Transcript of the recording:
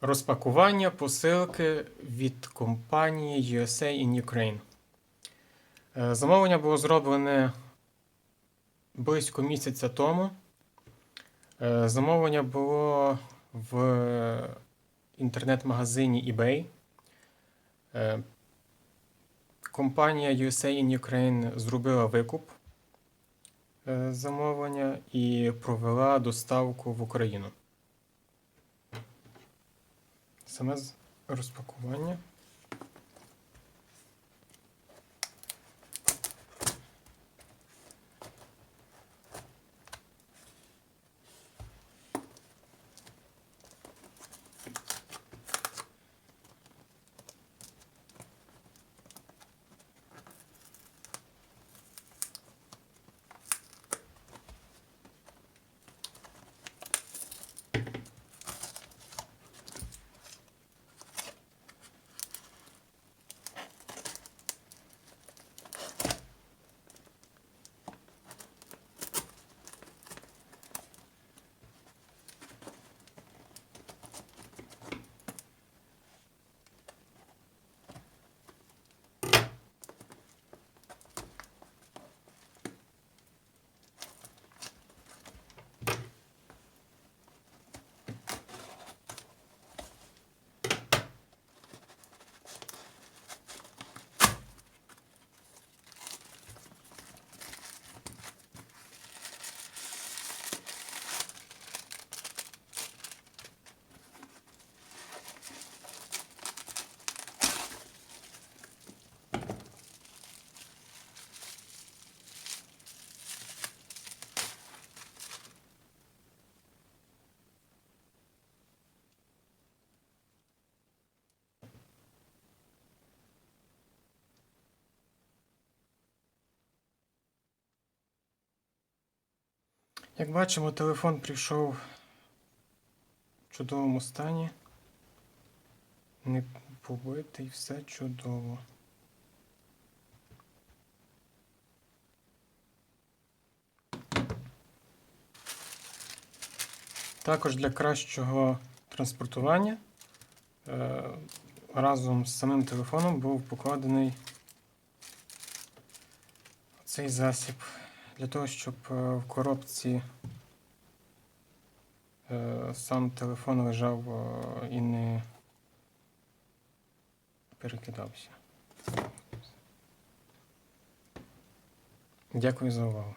Розпакування посилки від компанії USA in Ukraine. Е, Замовлення було зроблене близько місяця тому. Е, Замовлення було в інтернет-магазині eBay. Е, Компанія USA in Ukraine зробила викуп замовлення і провела доставку в Україну. Саме Як бачимо, телефон прийшов в чудовому стані. Не побитий, все чудово. Також для кращого транспортування е, разом з самим телефоном був покладений цей засіб для того, щоб е, в коробці е, сам телефон лежав е, і не перекидався. Дякую за увагу.